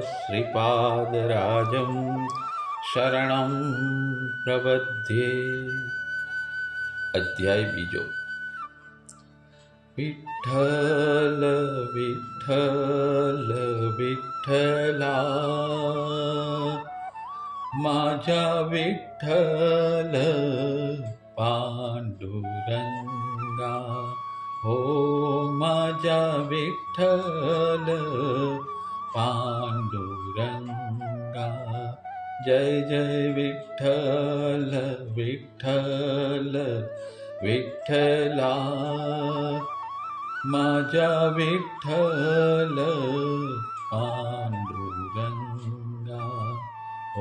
श्रीपादराजं शरणं प्रबध्ये अध्याय बीजो। विठ्ठल विठ्ठल विठ्ठला माझ्या विठ्ठल पांडुरंगा। હો મજા વિઠ્ઠલ પાંડુરંગા જય જય વિઠ્ઠલ વિઠ્ઠલ વિઠ્ઠલા મજા વિઠ્ઠલ પાંડુરંગા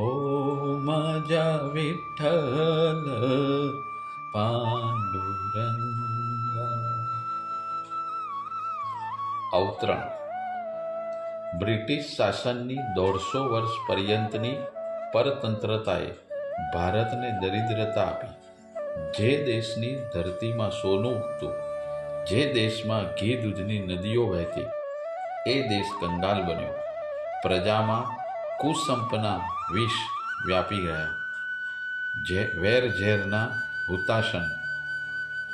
ઓ મજા વિઠ્ઠલ પાંડુરંગા અવતરણ. બ્રિટિશ શાસનની દોઢસો વર્ષ પર્યંતની પરતંત્રતાએ ભારતને દરિદ્રતા આપી. જે દેશની ધરતીમાં સોનું ઉગતું જે દેશમાં ઘી દૂધની નદીઓ વહેતી, એ દેશ કંગાલ બન્યો. પ્રજામાં કુસંપના વિષ વ્યાપી ગયા. જે વેર ઝેરના હુતાશન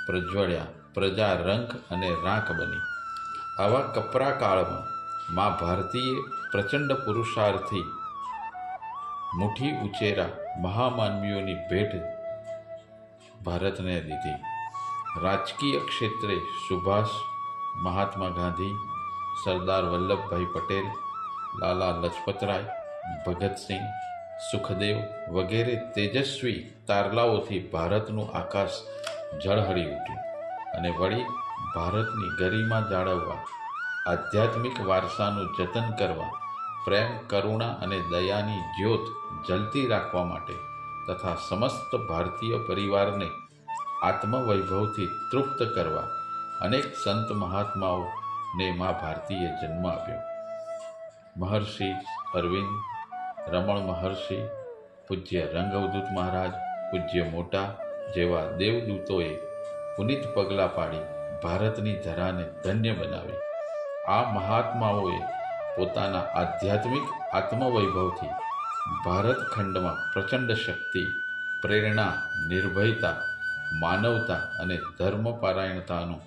પ્રજ્વળ્યા, પ્રજા રંક અને રાખ બની. આવા કપરા કાળમાં મા ભારતીએ પ્રચંડ પુરુષાર્થી મુઠ્ઠી ઉચેરા મહામાનવીઓની ભેટ ભારતને દીધી. રાજકીય ક્ષેત્રે સુભાષ, મહાત્મા ગાંધી, સરદાર વલ્લભભાઈ પટેલ, લાલા લજપતરાય ભગતસિંહ સુખદેવ વગેરે તેજસ્વી તારલાઓથી ભારતનું આકાશ ઝળહળી ઉઠ્યું અને વળી ભારતની ગરિમા જાળવવા, આધ્યાત્મિક વારસાનું જતન કરવા, પ્રેમ, કરુણા અને દયાની જ્યોત જલતી રાખવા માટે તથા સમસ્ત ભારતીય પરિવારને આત્મવૈભવથી તૃપ્ત કરવા અનેક સંત મહાત્માઓને મા ભારતીએ જન્મ આપ્યો. મહર્ષિ અરવિંદ, રમણ મહર્ષિ, પૂજ્ય રંગવદૂત મહારાજ, પૂજ્ય મોટા જેવા દેવદૂતોએ પુનિત પગલાં પાડી ભારતની ધરાને ધન્ય બનાવી. આ મહાત્માઓએ પોતાના આધ્યાત્મિક આત્મવૈભવથી ભારત ખંડમાં પ્રચંડ શક્તિ, પ્રેરણા, નિર્ભયતા, માનવતા અને ધર્મપરાયણતાનું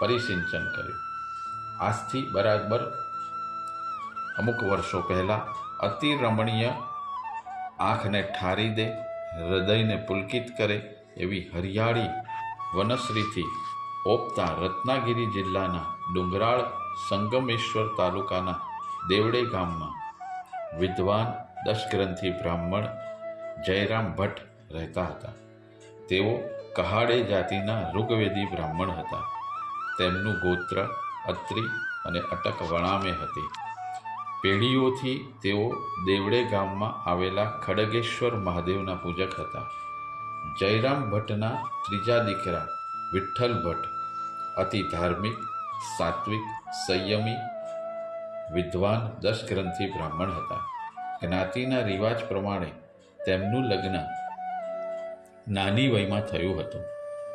પરિસિંચન કર્યું. આજથી બરાબર અમુક વર્ષો પહેલાં અતિ રમણીય આંખને ઠારી દે, હૃદયને પુલકિત કરે એવી હરિયાળી વનશ્રીથી ઓપતા રત્નાગિરી જિલ્લાના ડુંગરાળ સંગમેશ્વર તાલુકાના દેવડે ગામમાં વિદ્વાન દશગ્રંથિ બ્રાહ્મણ જયરામ ભટ્ટ રહેતા હતા. તેઓ કહાડે જાતિના ઋગ્વેદી બ્રાહ્મણ હતા. તેમનું ગોત્ર, અત્રિ અને અટક વણામે હતી. પેઢીઓથી તેઓ દેવડે ગામમાં આવેલા ખડગેશ્વર મહાદેવના પૂજક હતા. જયરામ ભટ્ટના ત્રીજા દીકરા વિઠ્ઠલ ભટ્ટ, અતિ ધાર્મિક, સાત્વિક, સંયમી, વિદ્વાન દશગ્રંથિ બ્રાહ્મણ હતા. જ્ઞાતિના રિવાજ પ્રમાણે તેમનું લગ્ન નાની વયમાં થયું હતું.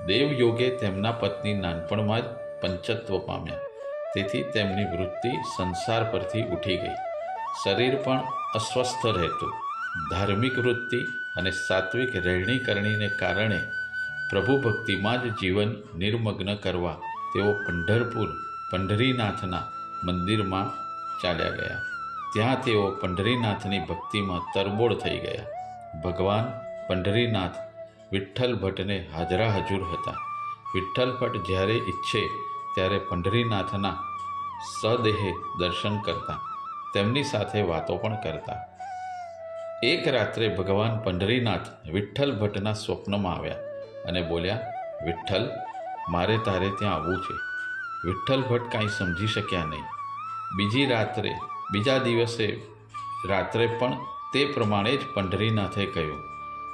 દેવયોગે તેમના પત્ની નાનપણમાં જ પંચત્વ પામ્યા. તેથી તેમની વૃત્તિ સંસાર પરથી ઉઠી ગઈ. શરીર પણ અસ્વસ્થ રહેતું. ધાર્મિક વૃત્તિ અને સાત્વિક રહેણી કરણીને કારણે પ્રભુ ભક્તિમાં જ જીવન નિર્મગ્ન કરવા તેઓ પંઢરપુર, પંઢરીનાથના મંદિરમાં ચાલ્યા ગયા. ત્યાં તેઓ પંઢરીનાથની ભક્તિમાં તરબોળ થઈ ગયા. ભગવાન પંઢરીનાથ વિઠ્ઠલ ભટ્ટને હાજરા હજુર હતા. વિઠ્ઠલ ભટ્ટ જ્યારે ઈચ્છે ત્યારે પંઢરીનાથના સદેહે દર્શન કરતા, તેમની સાથે વાતો પણ કરતા. એક રાત્રે ભગવાન પંઢરીનાથ વિઠ્ઠલ ભટ્ટના સ્વપ્નમાં આવ્યા. અને બોલ્યા, વિઠ્ઠલ, મારે તારે ત્યાં આવવું છે. વિઠ્ઠલ ભટ્ટ કાંઈ સમજી શક્યા નહીં. બીજી રાત્રે, બીજા દિવસે રાત્રે પણ તે પ્રમાણે જ પંઢરીનાથે કહ્યું,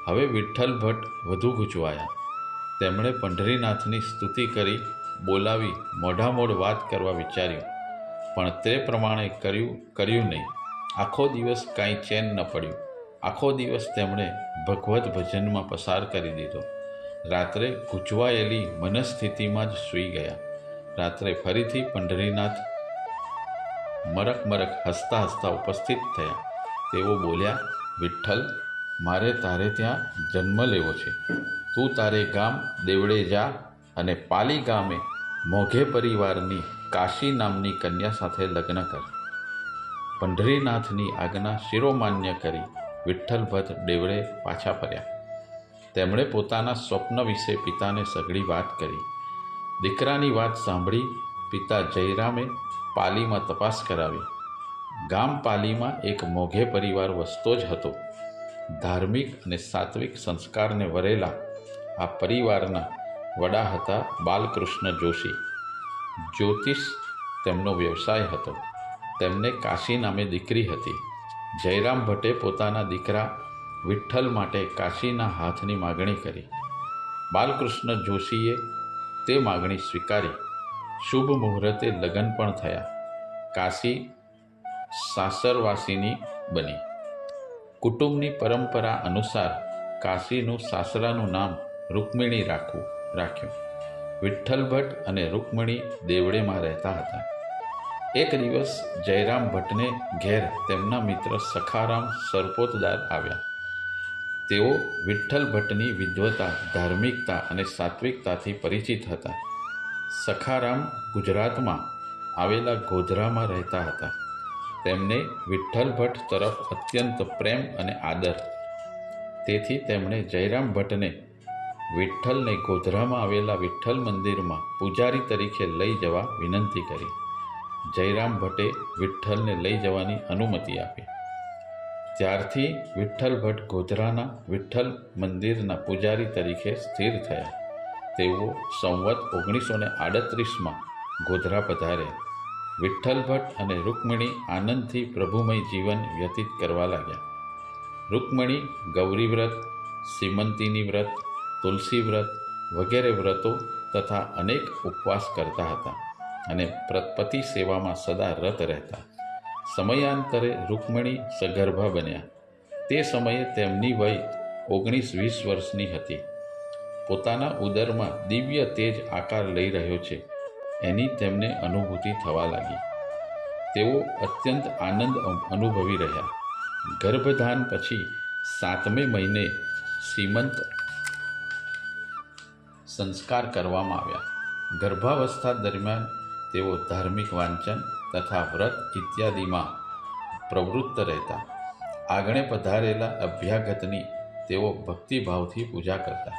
હવે વિઠ્ઠલ ભટ્ટ વધુ ગૂંચવાયા. તેમણે પંઢરીનાથની સ્તુતિ કરી, બોલાવી, મોઢામોઢ વાત કરવા વિચાર્યું. પણ તે પ્રમાણે કર્યું કર્યું નહીં. આખો દિવસ કાંઈ ચેન ન પડ્યું. આખો દિવસ તેમણે ભગવત ભજનમાં પસાર કરી દીધો. રાત્રે ગૂંચવાયેલી મનસ્થિતિમાં જ સૂઈ ગયા. રાત્રે ફરીથી પંઢરીનાથ મરક મરક હસતા હસતા ઉપસ્થિત થયા. તેઓ બોલ્યા, વિઠ્ઠલ, મારે તારે ત્યાં જન્મ લેવો છે. તું તારે ગામ દેવડે જા અને પાલી ગામે મોઘે પરિવારની કાશી નામની કન્યા સાથે લગ્ન કર. પંઢરીનાથની આજ્ઞા શિરોમાન્ય કરી વિઠ્ઠલ ભટ્ટ દેવડે પાછા ફર્યા. તેમણે પોતાના સ્વપ્ન વિશે પિતાને સઘળી વાત કરી. દીકરાની વાત સાંભળી પિતા જયરામે પાલીમાં તપાસ કરાવી. ગામ પાલીમાં એક મોઘે પરિવાર વસતો જ હતો. ધાર્મિક અને સાત્વિક સંસ્કારને વરેલા આ પરિવારના વડા હતા બાલકૃષ્ણ જોશી. જ્યોતિષ તેમનો વ્યવસાય હતો. તેમને કાશી નામે દીકરી હતી. જયરામ ભટ્ટે પોતાના દીકરા વિઠ્ઠલ માટે કાશીના હાથની માગણી કરી. બાલકૃષ્ણ જોશીએ તે માગણી સ્વીકારી. શુભ મુહૂર્તે લગ્ન પણ થયા. કાશી સાસરવાસીની બની. કુટુંબની પરંપરા અનુસાર કાશીનું સાસરાનું નામ રૂકમિણી રાખવું, રાખ્યું. વિઠ્ઠલ ભટ્ટ અને રૂકમિણી દેવડેમાં રહેતા હતા. એક દિવસ જયરામ ભટ્ટને ઘેર તેમના મિત્ર સખારામ સરપોતદાર આવ્યા. તેઓ વિઠ્ઠલ ભટ્ટની વિદ્વતા, ધાર્મિકતા અને સાત્વિકતાથી પરિચિત હતા. સખારામ ગુજરાતમાં આવેલા ગોધરામાં રહેતા હતા. તેમને વિઠ્ઠલ ભટ્ટ તરફ અત્યંત પ્રેમ અને આદર. તેથી તેમણે જયરામ ભટ્ટને વિઠ્ઠલને ગોધરામાં આવેલા વિઠ્ઠલ મંદિરમાં પૂજારી તરીકે લઈ જવા વિનંતી કરી. જયરામ ભટ્ટે વિઠ્ઠલને લઈ જવાની અનુમતિ આપી. ત્યારથી વિઠ્ઠલ ભટ્ટ ગોધરાના વિઠ્ઠલ મંદિરના પૂજારી તરીકે સ્થિર થયા. તેઓ સંવત ઓગણીસો ને આડત્રીસમાં ગોધરા પધાર્યા. વિઠ્ઠલ ભટ્ટ અને રૂકમણી આનંદથી પ્રભુમય જીવન વ્યતીત કરવા લાગ્યા. રૂકમણી ગૌરી વ્રત સીમંતીની વ્રત, તુલસી વ્રત વગેરે વ્રતો તથા અનેક ઉપવાસ કરતા હતા અને પતિ સેવામાં સદા રત રહેતા. સમયાંતરે રૂકમણી સગર્ભા બન્યા. તે સમયે તેમની વય ઓગણીસ વીસ વર્ષની હતી. પોતાના ઉદરમાં દિવ્ય તેજ આકાર લઈ રહ્યો છે. એની તેમને અનુભૂતિ થવા લાગી. તેઓ અત્યંત આનંદ અનુભવી રહ્યા. ગર્ભધાન પછી સાતમે મહિને સીમંત સંસ્કાર કરવામાં આવ્યા. ગર્ભાવસ્થા દરમિયાન તેઓ ધાર્મિક વાંચન તથા વ્રત ઇત્યાદિમાં પ્રવૃત્ત રહેતા. આગણે પધારેલા અભ્યાગતની તેઓ ભક્તિભાવથી પૂજા કરતા.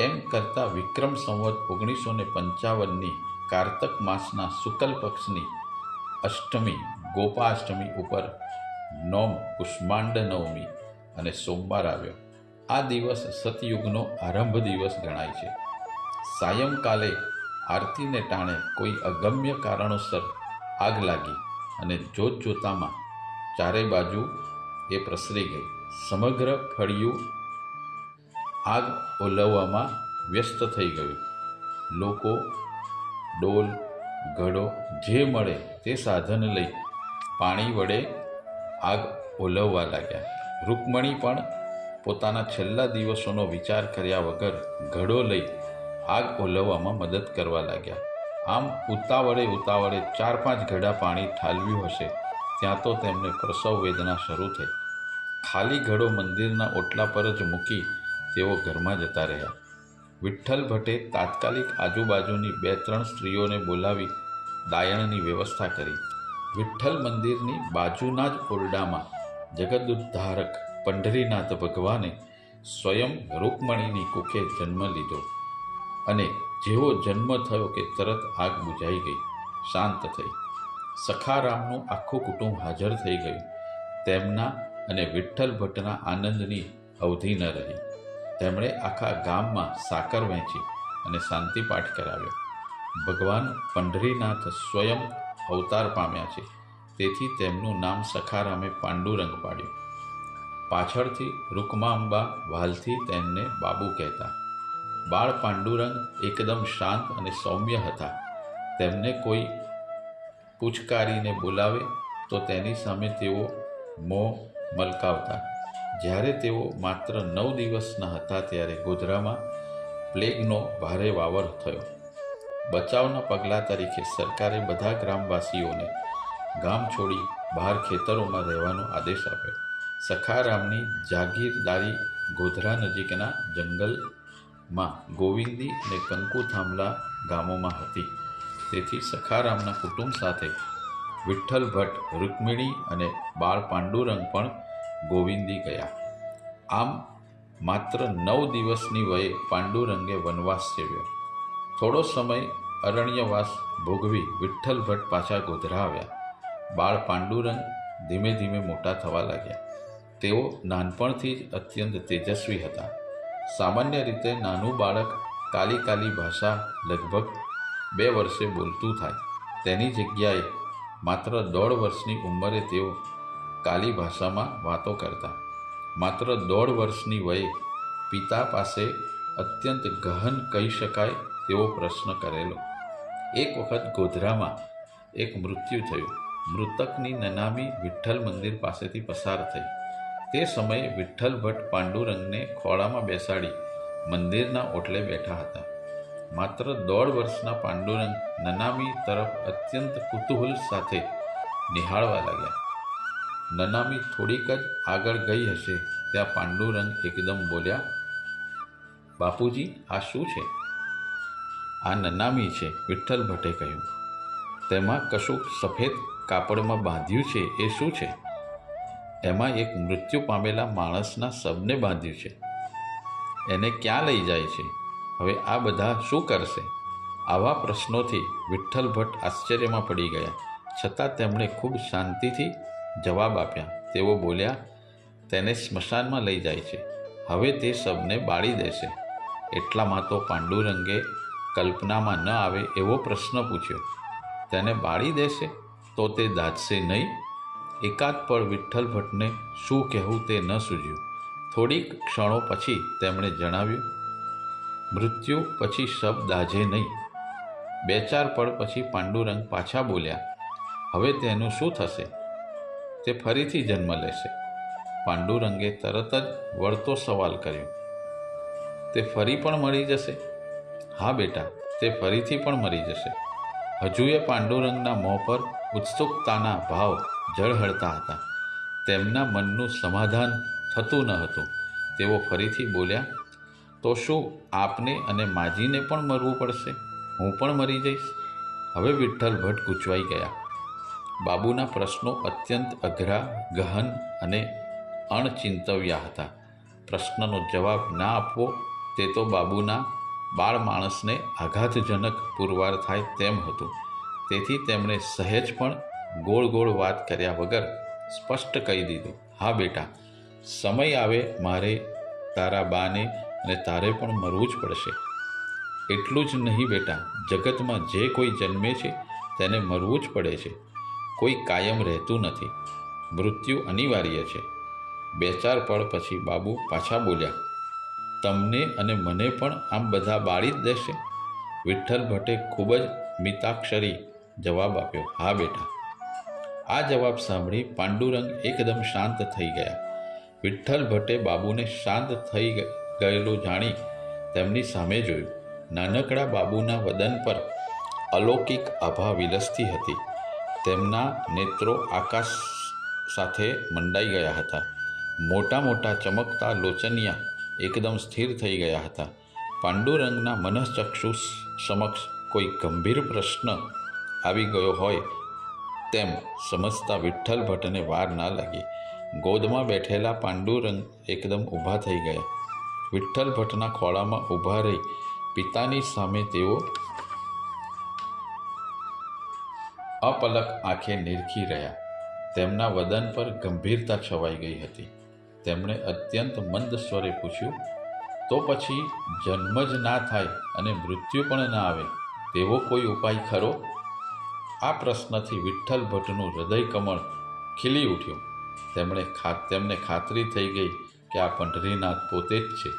એમ કરતાં વિક્રમ સંવત ઓગણીસો ને પંચાવનની કારતક માસના શુકલ પક્ષની અષ્ટમી, ગોપાષ્ટમી ઉપર નોમ કુષ્માંડ નવમી અને સોમવાર આવ્યો. આ દિવસ સતયુગનો આરંભ દિવસ ગણાય છે. સાયંકાલે આરતીને ટાણે કોઈ અગમ્ય કારણોસર આગ લાગી અને જોત જોતામાં ચારે બાજુ એ પ્રસરી ગઈ. સમગ્ર ફળિયું આગ ઓલવવામાં વ્યસ્ત થઈ ગયું. લોકો, ડોલ, ઘડો જે મળે તે સાધન લઈ પાણી વડે આગ ઓલવવા લાગ્યા. રૂકમણી પણ પોતાના છેલ્લા દિવસોનો વિચાર કર્યા વગર ઘડો લઈ આગ ઓલવવામાં મદદ કરવા લાગ્યા. આમ ઉતાવળે ઉતાવળે ચાર પાંચ ઘડા પાણી ઠાલવ્યું હશે, ત્યાં તો તેમને પ્રસવ વેદના શરૂ થઈ. ખાલી ઘડો મંદિરના ઓટલા પર જ મૂકી તેઓ ઘરમાં જતા રહ્યા. વિઠ્ઠલ ભટ્ટે તાત્કાલિક આજુબાજુની બે ત્રણ સ્ત્રીઓને બોલાવી દાયણની વ્યવસ્થા કરી. વિઠ્ઠલ મંદિરની બાજુના જ ઓરડામાં જગદુદ્ધારક પંઢરીનાથ ભગવાને સ્વયં રૂકમણીની કુખે જન્મ લીધો. અને જેવો જન્મ થયો કે તરત આગ બુઝાઈ ગઈ, શાંત થઈ. સખારામનું આખું કુટુંબ હાજર થઈ ગયું. તેમના અને વિઠ્ઠલ ભટ્ટના આનંદની અવધિ ન રહી. તેમણે આખા ગામમાં સાકર વહેંચી અને શાંતિપાઠ કરાવ્યો. ભગવાન પંઢરીનાથ સ્વયં અવતાર પામ્યા છે. તેથી તેમનું નામ સખારામે પાંડુરંગ પાડ્યું. પાછળથી રૂકમાંબા વાલથી તેમને બાબુ કહેતા. બાળ પાંડુરંગ એકદમ શાંત અને સૌમ્ય હતા. તેમને કોઈ પૂછકારીને બોલાવે તો તેની સામે તેઓ મોં મલકાવતા. જ્યારે તેઓ માત્ર નવ દિવસના હતા ત્યારે ગોધરામાં પ્લેગનો ભારે વાવર થયો. બચાવના પગલાં તરીકે સરકારે બધા ગ્રામવાસીઓને ગામ છોડી બહાર ખેતરોમાં રહેવાનો આદેશ આપ્યો. સખારામની જાગીરદારી ગોધરા નજીકના જંગલમાં ગોવિંદી અને કંકુ થાંભલા ગામોમાં હતી. તેથી સખારામના કુટુંબ સાથે વિઠ્ઠલ ભટ્ટ, રૂકમિણી અને બાળ પાંડુરંગ પણ ગોવિંદી ગયા. આમ માત્ર નવ દિવસની વયે પાંડુરંગે વનવાસ સેવ્યો. થોડો સમય અરણ્યવાસ ભોગવી વિઠ્ઠલ ભટ્ટ પાછા ગોધરા આવ્યા. બાળ પાંડુરંગ ધીમે ધીમે મોટા થવા લાગ્યા. તેઓ નાનપણથી જ અત્યંત તેજસ્વી હતા. સામાન્ય રીતે નાનું બાળક કાલી કાલી ભાષા લગભગ બે વર્ષે બોલતું થાય. તેની જગ્યાએ માત્ર દોઢ વર્ષની ઉંમરે તેઓ કાલી ભાષામાં વાતો કરતા. માત્ર દોઢ વર્ષની વયે પિતા પાસે અત્યંત ગહન કહી શકાય તેવો પ્રશ્ન કરેલો. એક વખત ગોધરામાં એક મૃત્યુ થયું. મૃતકની નનામી વિઠ્ઠલ મંદિર પાસેથી પસાર થઈ. તે સમયે વિઠ્ઠલ ભટ્ટ પાંડુરંગને ખોળામાં બેસાડી મંદિરના ઓટલે બેઠા હતા. માત્ર દોઢ વર્ષના પાંડુરંગ નનામી તરફ અત્યંત કુતૂહલ સાથે નિહાળવા લાગ્યા. નનામી થોડીક જ આગળ ગઈ હશે ત્યાં પાંડુરંગ એકદમ બોલ્યા, બાપુજી, આ શું છે? આ નનામી છે, વિઠ્ઠલ ભટ્ટે કહ્યું. તેમાં કશુંક સફેદ કાપડમાં બાંધ્યું છે, એ શું છે? એમાં એક મૃત્યુ પામેલા માણસના શબને બાંધ્યું છે. એને ક્યાં લઈ જાય છે? હવે આ બધા શું કરશે? આવા પ્રશ્નોથી વિઠ્ઠલ ભટ્ટ આશ્ચર્યમાં પડી ગયા. છતાં તેમણે ખૂબ શાંતિથી જવાબ આપ્યા. તેઓ બોલ્યા, તેને સ્મશાનમાં લઈ જાય છે. હવે તે શબને બાળી દેશે. એટલામાં તો પાંડુરંગે કલ્પનામાં ન આવે એવો પ્રશ્ન પૂછ્યો. તેને બાળી દેશે? તો તે દાજશે નહીં? એકાદ પળ વિઠ્ઠલ ભટ્ટને શું કહેવું તે ન સૂઝ્યું થોડીક ક્ષણો પછી તેમણે જણાવ્યું, મૃત્યુ પછી શબ દાજે નહીં. બે ચાર પળ પછી પાંડુરંગ પાછા બોલ્યા, હવે તેનું શું થશે? તે ફરીથી જન્મ લેશે. પાંડુરંગે તરત જ વળતો સવાલ કર્યો, તે ફરી પણ મળી જશે? હા બેટા, તે ફરીથી પણ મરી જશે. હજુએ પાંડુરંગના મોં પર ઉત્સુકતાના ભાવ ઝળહળતા હતા. તેમના મનનું સમાધાન થતું ન હતું. તેઓ ફરીથી બોલ્યા, તો શું આપને અને માજીને પણ મરવું પડશે? હું પણ મરી જઈશ. હવે વિઠ્ઠલ ભટ્ટ ગૂંચવાઈ ગયા. બાબુના પ્રશ્નો અત્યંત અઘરા, ગહન અને અણચિંતવ્યા હતા. પ્રશ્નનો જવાબ ના આપવો, તે તો બાબુના બાળ માણસને આઘાતજનક પુરવાર થાય તેમ હતું. તેથી તેમણે સહેજ પણ ગોળ ગોળ વાત કર્યા વગર સ્પષ્ટ કહી દીધું, હા બેટા, સમય આવે મારે તારા બાને અને તારે પણ મરવું જ પડશે. એટલું જ નહીં બેટા, જગતમાં જે કોઈ જન્મે છે તેને મરવું જ પડે છે. કોઈ કાયમ રહેતું નથી. મૃત્યુ અનિવાર્ય છે. બે ચાર પળ પછી બાબુ પાછા બોલ્યા, તમને અને મને પણ આમ બધા બાળી જ દેશે. વિઠ્ઠલ ભટ્ટે ખૂબ જ મિતાક્ષરી જવાબ આપ્યો, હા બેટા આ જવાબ સાંભળી પાંડુરંગ એકદમ શાંત થઈ ગયા. વિઠ્ઠલ ભટ્ટે બાબુને શાંત થઈ ગયેલું જાણી તેમની સામે જોયું. નાનકડા બાબુના વદન પર અલૌકિક આભા વિલસતી હતી. તેમના નેત્રો આકાશ સાથે મંડાઈ ગયા હતા. મોટા મોટા ચમકતા લોચનિયા એકદમ સ્થિર થઈ ગયા હતા. પાંડુરંગના મનઃચક્ષુ સમક્ષ કોઈ ગંભીર પ્રશ્ન આવી ગયો હોય તેમ સમજતા વિઠ્ઠલ ભટ્ટને વાર ના લાગી. ગોદમાં બેઠેલા પાંડુરંગ એકદમ ઊભા થઈ ગયા. વિઠ્ઠલ ભટ્ટના ખોળામાં ઊભા રહી. પિતાની સામે તેઓ અપલક આંખે નિરખી રહ્યા. તેમના વદન પર ગંભીરતા છવાઈ ગઈ હતી. તેમણે અત્યંત મંદ સ્વરે પૂછ્યું, તો પછી જન્મ જ ના થાય અને મૃત્યુ પણ ના આવે, તેવો કોઈ ઉપાય ખરો? આ પ્રશ્નથી વિઠ્ઠલ ભટ્ટનું હૃદય કમળ ખીલી ઉઠ્યું. તેમણે ખા, તેમને ખાતરી થઈ ગઈ કે આ પંઢરીનાથ પોતે જ છે.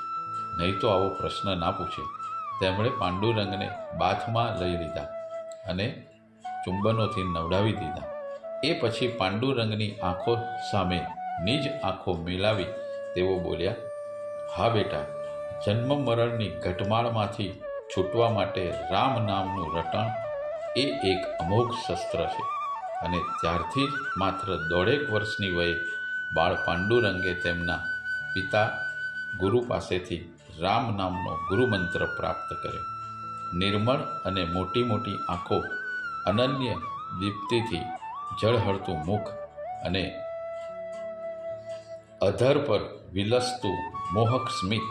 નહીં તો આવો પ્રશ્ન ના પૂછે. તેમણે પાંડુરંગને બાથમાં લઈ લીધા અને ચુંબનોથી નવડાવી દીધા. એ પછી પાંડુરંગની આંખો સામે નિજ આંખો મિલાવી તેઓ બોલ્યા, હા બેટા, જન્મ મરણની ઘટમાળમાંથી છૂટવા માટે રામ નામનું રટણ એ એક અમોઘ શસ્ત્ર છે. અને ત્યારથી જ માત્ર દોઢેક વર્ષની વયે બાળ પાંડુરંગે તેમના પિતા ગુરુ પાસેથી રામ નામનો ગુરુમંત્ર પ્રાપ્ત કર્યો. નિર્મળ અને મોટી મોટી આંખો અનન્ય દીપ્તિથી જળહળતું મુખ અને અધર પર વિલસતું મોહક સ્મિત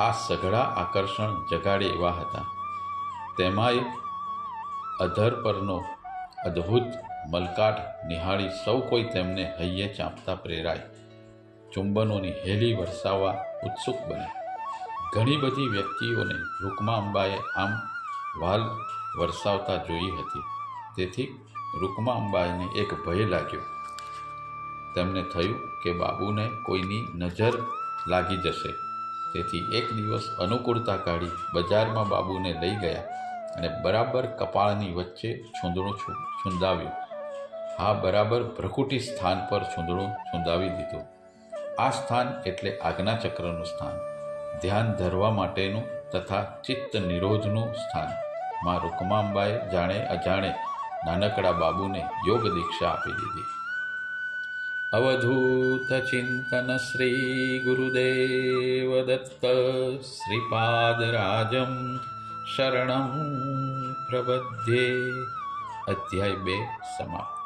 આ સઘળા આકર્ષણ જગાડે એવા હતા. તેમાંય અધર પરનો અદ્ભુત મલકાટ નિહાળી સૌ કોઈ તેમને હૈયે ચાંપતા પ્રેરાય. ચુંબનોની હેલી વરસાવવા ઉત્સુક બને. ઘણી બધી વ્યક્તિઓને રૂકમા અંબાએ આમ વાલ વરસાવતા જોઈ હતી. તેથી રૂકમા અંબાઈને એક ભય લાગ્યો. તેમને થયું કે બાબુને કોઈની નજર લાગી જશે. તેથી એક દિવસ અનુકૂળતા કાઢી બજારમાં બાબુને લઈ ગયા. અને બરાબર કપાળની વચ્ચે છૂંદણું છૂંદાવ્યું. હા, બરાબર ભ્રકુટી સ્થાન પર છૂંદણું છૂંદાવી દીધું. આ સ્થાન એટલે આજ્ઞાચક્રનું સ્થાન. ધ્યાન ધરવા માટેનું તથા ચિત્ત નિરોધનું સ્થાન. માં રૂકમાંબાએ જાણે અજાણે નાનકડા બાબુને યોગ દીક્ષા આપી દીધી. અવધૂત ચિંતન શ્રી ગુરુદેવ દત્ત શ્રીપાદરાજમ શરણમ પ્રબધ્યે અધ્યાય બે સમાપ્ત